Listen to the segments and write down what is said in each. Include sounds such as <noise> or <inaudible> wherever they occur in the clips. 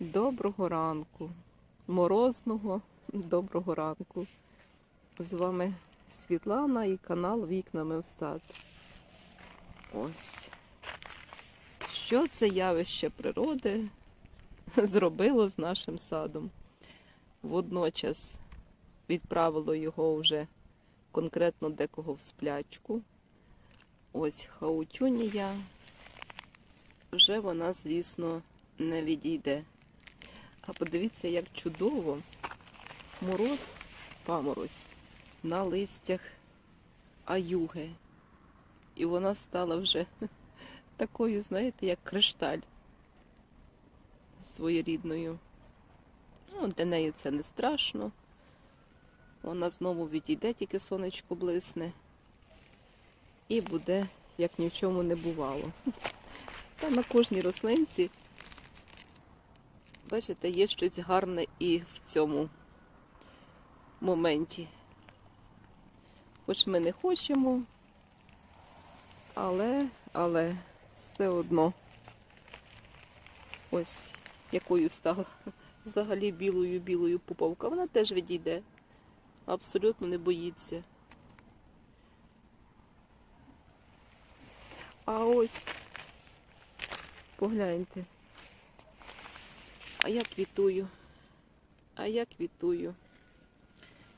Доброго ранку, морозного доброго ранку. З вами Світлана і канал Вікнами в сад. Ось. Що це явище природи зробило з нашим садом? Водночас відправило його вже конкретно декого в сплячку. Ось хаутюнія. Вже вона, звісно, не відійде. А подивіться, як чудово мороз, паморозь на листях аюги. І вона стала вже <laughs> такою, знаєте, як кришталь своєрідною. Ну, для неї це не страшно. Вона знову відійде, тільки сонечко блисне. І буде, як ні в чому не бувало. <laughs> Та на кожній рослинці Бачите, є щось гарне і в цьому моменті. Хоч ми не хочемо, але, але все одно ось якою стала взагалі білою-білою пуповка. Вона теж відійде. Абсолютно не боїться. А ось погляньте. А я квітую. А я квітую.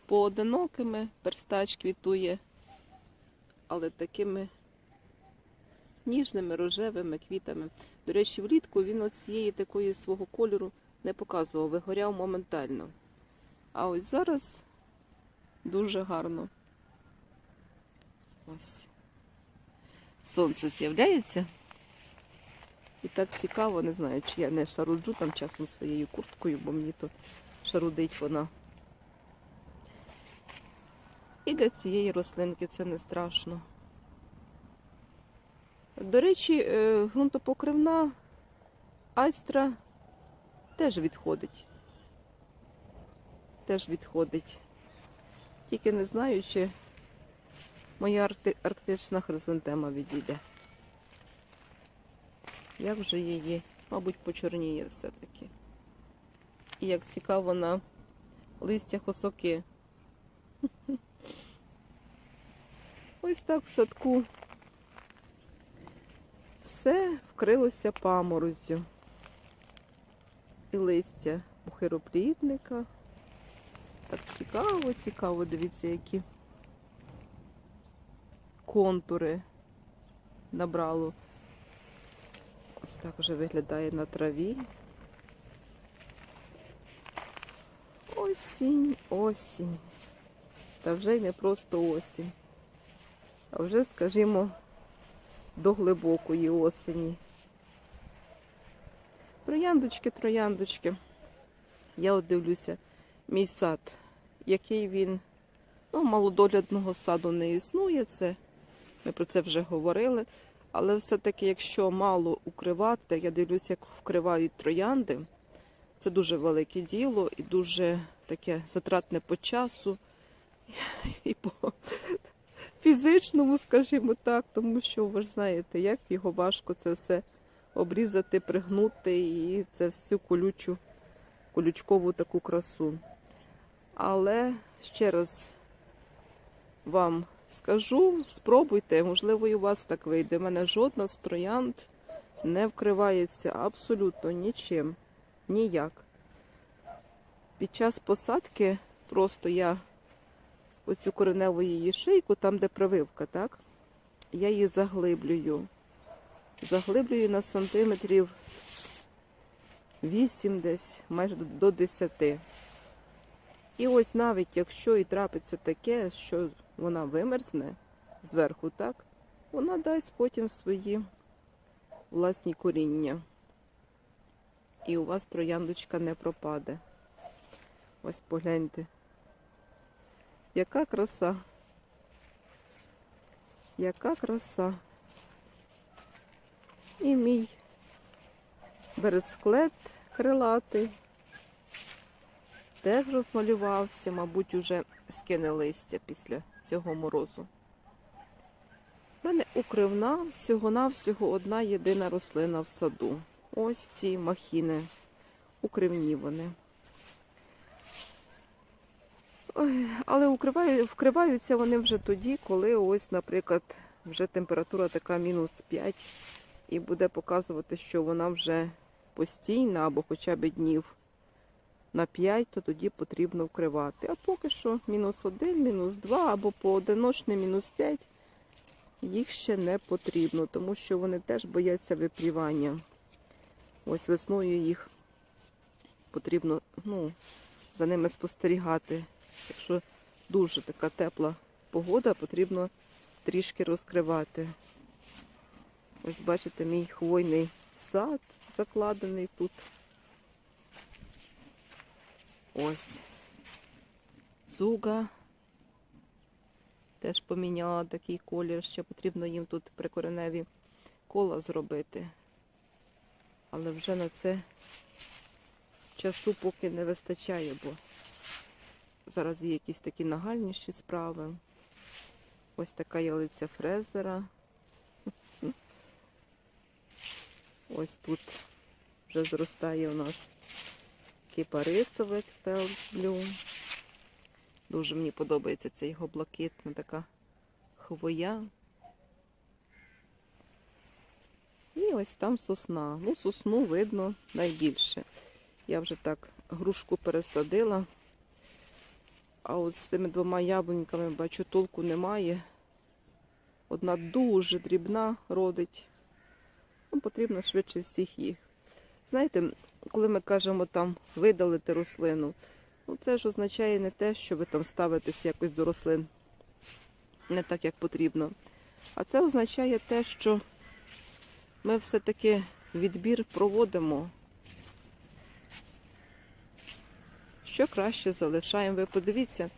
Поодинокими перстач квітує, але такими ніжними рожевими квітами. До речі, влітку він от цієї такої свого кольору не показував, вигоряв моментально. А ось зараз дуже гарно. Ось. Сонце з'являється. І так цікаво, не знаю, чи я не шаруджу там часом своєю курткою, бо мені то шарудить вона. І для цієї рослинки це не страшно. До речі, е, ґрунтопокривна айстра теж відходить. Теж відходить. Тільки не знаю, чи моя аркти- арктична хризантема відійде. Як вже її, мабуть, почорніє все-таки. І як цікаво на листях осоки. <laughs> Ось так в садку все вкрилося паморозю. І листя ухироплідника. Так цікаво, цікаво, дивіться, які контури набрало. Ось так вже виглядає на траві. Осінь, осінь. Та вже й не просто осінь, а вже, скажімо, до глибокої осені. Трояндочки, трояндочки. Я от дивлюся, мій сад, який він, ну, малодоглядного саду не існує, це ми про це вже говорили. Але все-таки, якщо мало укривати, я дивлюся, як вкривають троянди. Це дуже велике діло і дуже таке затратне по часу <laughs> і по фізичному, скажімо так, тому що ви ж знаєте, як його важко це все обрізати, пригнути і це всю колючу, колючкову таку красу. Але ще раз вам скажу, спробуйте, можливо, і у вас так вийде. У мене жодна з троянд не вкривається абсолютно нічим. Ніяк. Під час посадки просто я оцю кореневу її шийку, там, де прививка, так? Я її заглиблюю. Заглиблюю на сантиметрів 8 десь, майже до 10. І ось навіть якщо і трапиться таке, що вона вимерзне зверху, так, вона дасть потім свої власні коріння. І у вас трояндочка не пропаде. Ось погляньте. Яка краса. Яка краса. І мій бересклет крилатий теж розмалювався, мабуть, уже скине листя після цього морозу. У мене укривна всього-навсього одна єдина рослина в саду. Ось ці махіни. укривні вони. Ой, але укриваю, вкриваються вони вже тоді, коли ось, наприклад, вже температура така мінус 5 і буде показувати, що вона вже постійна або хоча б днів на 5, то тоді потрібно вкривати. А поки що мінус 1, мінус 2 або поодиночне мінус 5 їх ще не потрібно, тому що вони теж бояться випрівання. Ось весною їх потрібно ну, за ними спостерігати. Якщо дуже така тепла погода, потрібно трішки розкривати. Ось бачите, мій хвойний сад закладений тут. Ось. Зуга. Теж поміняла такий колір, ще потрібно їм тут прикореневі кола зробити. Але вже на це часу поки не вистачає, бо зараз є якісь такі нагальніші справи. Ось така ялиця фрезера. <laughs> Ось тут вже зростає у нас кипарисовик пелблю. Дуже мені подобається ця його блакитна така хвоя. І ось там сосна. Ну, сосну видно найбільше. Я вже так грушку пересадила. А от з тими двома яблуньками, бачу, толку немає. Одна дуже дрібна родить. Ну, потрібно швидше всіх їх. Знаєте, коли ми кажемо там видалити рослину, ну це ж означає не те, що ви там ставитесь якось до рослин не так, як потрібно. А це означає те, що ми все-таки відбір проводимо. Що краще залишаємо. Ви подивіться,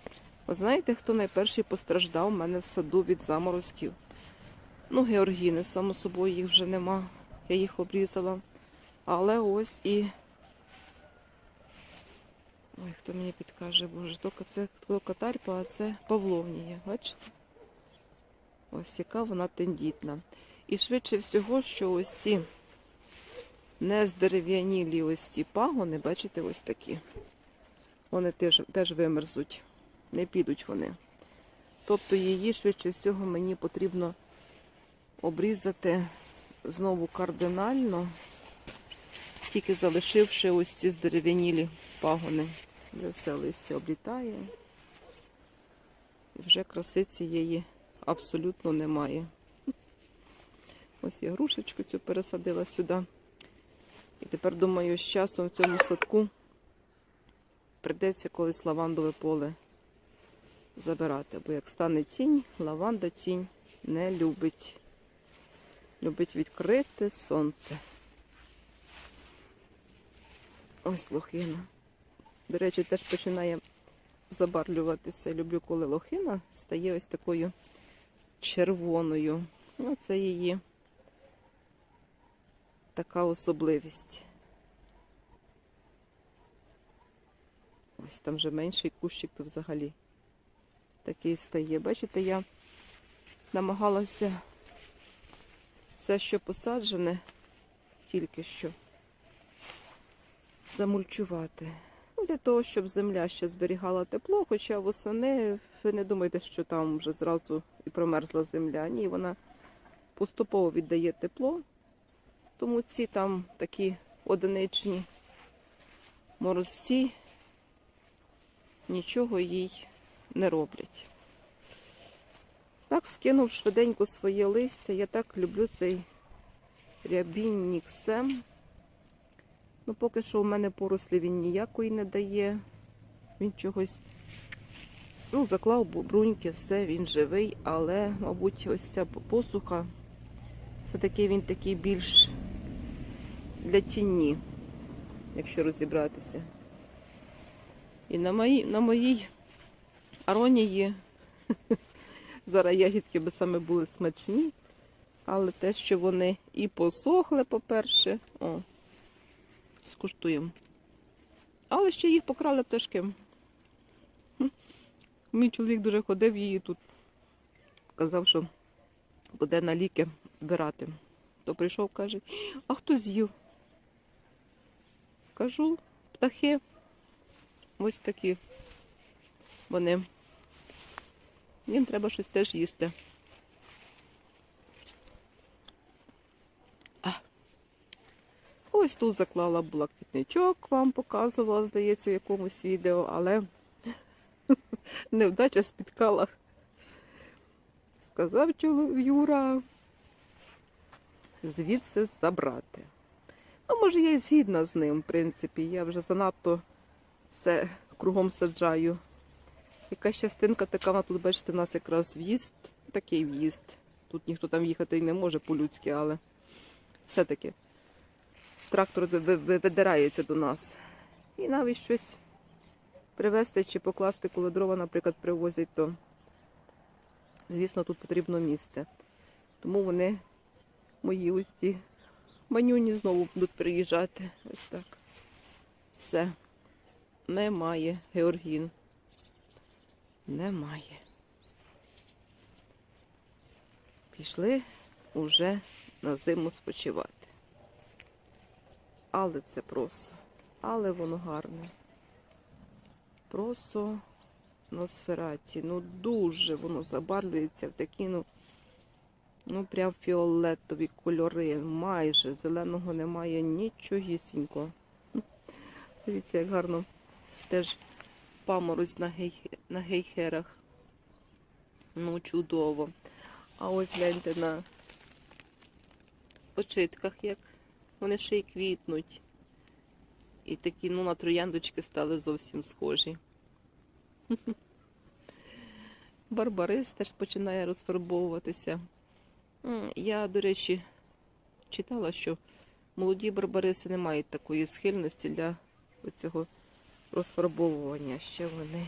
от знаєте, хто найперший постраждав у мене в саду від заморозків? Ну, георгіни, само собою, їх вже нема. Я їх обрізала. Але ось і. Ой, хто мені підкаже, боже, тільки це катарпа, а це павловнія. Бачите? Ось яка вона тендітна. І швидше всього, що ось ці не здерев'янілі ось ці пагони, бачите, ось такі. Вони теж, теж вимерзуть, не підуть вони. Тобто її швидше всього мені потрібно обрізати знову кардинально, тільки залишивши ось ці здерев'янілі пагони. Вже все листя облітає. І вже краси цієї абсолютно немає. Ось я грушечку цю пересадила сюди. І тепер, думаю, з часом в цьому садку прийдеться колись лавандове поле забирати. Бо як стане тінь, лаванда тінь не любить. Любить відкрите сонце. Ось лохина. До речі, теж починає забарвлюватися. Люблю, коли лохина стає ось такою червоною. Ну, це її така особливість. Ось там вже менший кущик, то взагалі такий стає. Бачите, я намагалася все, що посаджене, тільки що замульчувати. Ну, Для того, щоб земля ще зберігала тепло, хоча восени, ви не думайте, що там вже зразу і промерзла земля. Ні, вона поступово віддає тепло. Тому ці там такі одиничні морозці нічого їй не роблять. Так, скинув швиденько своє листя. Я так люблю цей рябінніксем. Ну, поки що у мене порослі він ніякої не дає. Він чогось ну, заклав бруньки, все, він живий, але, мабуть, ось ця посуха, все-таки він такий більш для тіні, якщо розібратися. І на моїй, на моїй аронії <laughs> зараз ягідки би саме були смачні, але те, що вони і посохли, по-перше, о, скуштуємо. Але ще їх покрали пташки. Мій чоловік дуже ходив її тут, казав, що буде на ліки збирати. То прийшов, каже, а хто з'їв? Кажу, птахи. Ось такі вони. Їм треба щось теж їсти. Ось тут заклала була квітничок, вам показувала, здається, в якомусь відео, але <laughs> невдача спіткала. Сказав Юра звідси забрати. Ну, може, я і згідна з ним, в принципі. Я вже занадто все кругом саджаю. Якась частинка така, вона тут, бачите, у нас якраз в'їзд, такий в'їзд. Тут ніхто там їхати і не може по-людськи, але все-таки трактор ви- ви- ви- видирається до нас. І навіть щось привезти чи покласти, коли дрова, наприклад, привозять, то, звісно, тут потрібно місце. Тому вони, мої ось ці манюні, знову будуть приїжджати. Ось так. Все. Немає Георгін. Немає. Пішли уже на зиму спочивати. Але це просто, але воно гарне. Просто носфераті. Ну дуже воно забарвлюється в такі, ну, ну прям фіолетові кольори. Майже зеленого немає нічогісінько. <laughs> Дивіться, як гарно теж паморозь на, гей... на гейхерах. Ну, чудово. А ось гляньте на почитках, як вони ще й квітнуть. І такі, ну, на трояндочки стали зовсім схожі. <laughs> Барбарис теж починає розфарбовуватися. Я, до речі, читала, що молоді барбариси не мають такої схильності для цього розфарбовування. Ще вони.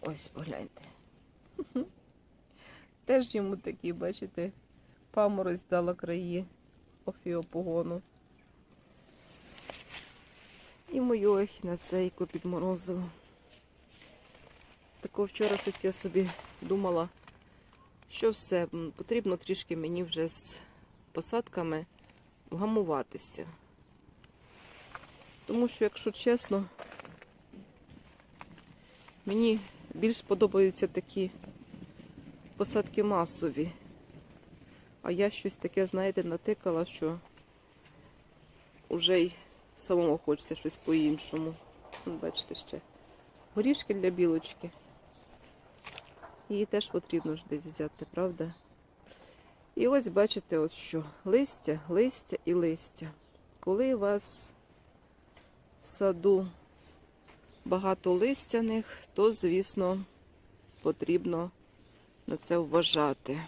Ось погляньте. <laughs> Теж йому такі, бачите, паморозь дала краї офіопогону. І мою ехінацейку підморозило. Тако вчора щось я собі думала, що все, потрібно трішки мені вже з посадками вгамуватися. Тому що, якщо чесно, мені більш подобаються такі посадки масові. А я щось таке, знаєте, натикала, що вже й самому хочеться щось по-іншому. Бачите ще. Горішки для білочки. Її теж потрібно ж десь взяти, правда? І ось бачите, от що. Листя, листя і листя. Коли у вас в саду багато листяних, то, звісно, потрібно на це вважати.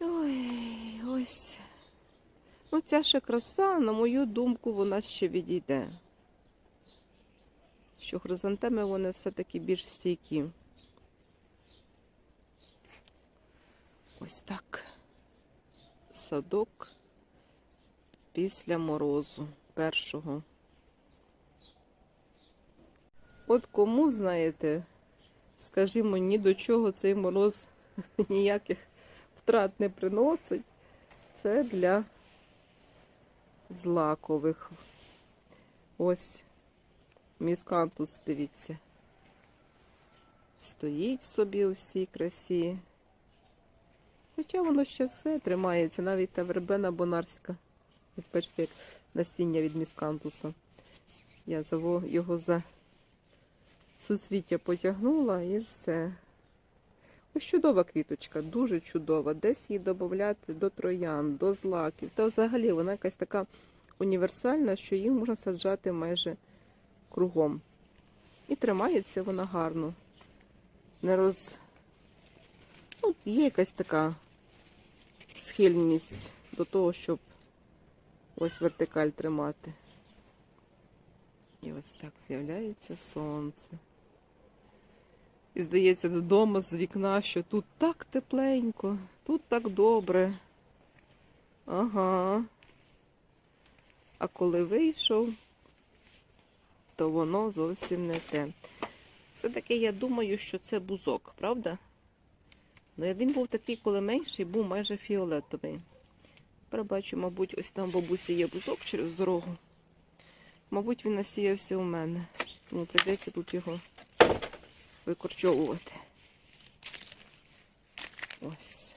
Ой, ось. Ну, ця ще краса, на мою думку, вона ще відійде. Що хризантеми вони все-таки більш стійкі. Ось так. Садок після морозу першого. От кому, знаєте, скажімо, ні до чого цей мороз <laughs> ніяких втрат не приносить, це для злакових. Ось міскантус, дивіться. Стоїть собі у всій красі. Хоча воно ще все тримається, навіть та вербена бонарська. Ось бачите, як насіння від міскантуса. Я його за суцвіття потягнула і все. Ось чудова квіточка, дуже чудова. Десь її додати до троян, до злаків. Та взагалі вона якась така універсальна, що її можна саджати майже кругом. І тримається вона гарно. Не роз... ну, є якась така схильність до того, щоб ось вертикаль тримати. І ось так з'являється сонце. І здається додому з вікна, що тут так тепленько, тут так добре. Ага. А коли вийшов, то воно зовсім не те. Все-таки я думаю, що це бузок, правда? Ну, він був такий, коли менший, був майже фіолетовий. Тепер мабуть, ось там бабусі є бузок через дорогу. Мабуть, він насіявся у мене. Тому прийдеться тут його викорчовувати. Ось.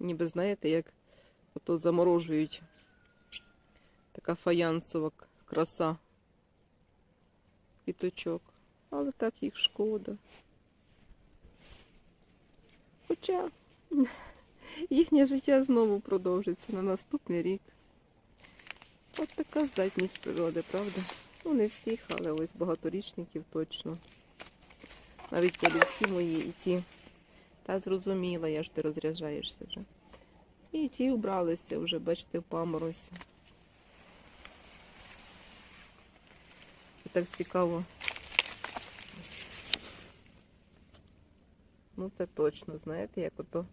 Ніби знаєте, як ото заморожують така фаянсова краса квіточок. Але так їх шкода. Хоча <laughs> їхнє життя знову продовжиться на наступний рік. От така здатність природи, правда? Ну, не всіх, але ось багаторічників точно. Навіть полівці мої і ті. Та зрозуміла, я ж ти розряджаєшся вже. І ті убралися вже, бачите, в паморозі. І так цікаво. Ну, це точно, знаєте, як ото.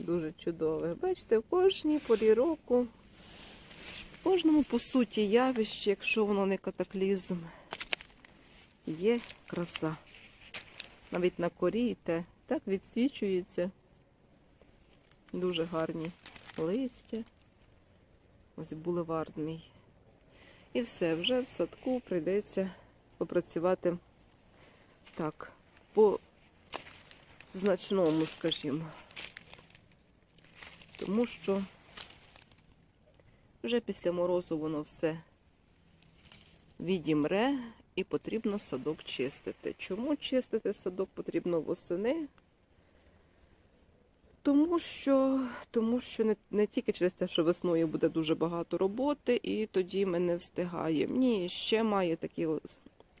Дуже чудове. Бачите, в кожній порі року, в кожному, по суті, явищі, якщо воно не катаклізм, є краса. Навіть на корі і те так відсвічується. Дуже гарні листя. Ось булевард мій. І все, вже в садку прийдеться попрацювати так, по значному, скажімо. Тому що вже після морозу воно все відімре і потрібно садок чистити. Чому чистити садок потрібно восени? Тому що, тому що не, не тільки через те, що весною буде дуже багато роботи, і тоді ми не встигаємо. Ні, ще має такий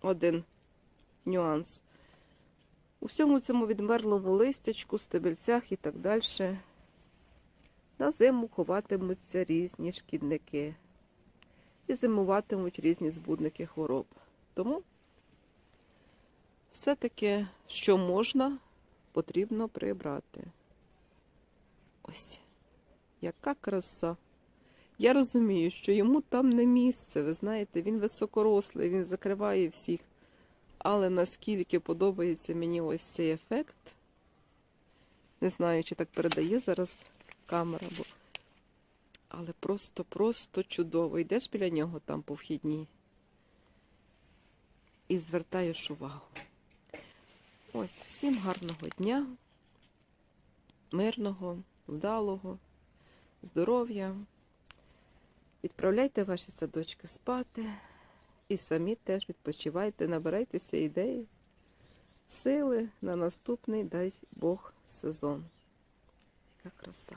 один нюанс. У всьому цьому відмерлому листячку, стебельцях і так далі на зиму ховатимуться різні шкідники і зимуватимуть різні збудники хвороб. Тому все-таки, що можна, потрібно прибрати. Ось, яка краса. Я розумію, що йому там не місце, ви знаєте, він високорослий, він закриває всіх. Але наскільки подобається мені ось цей ефект, не знаю, чи так передає зараз камера, бо... але просто-просто чудово. Йдеш біля нього там по вхідній і звертаєш увагу. Ось, всім гарного дня, мирного, вдалого, здоров'я. Відправляйте ваші садочки спати і самі теж відпочивайте, набирайтеся ідеї, сили на наступний, дай Бог, сезон. Яка краса.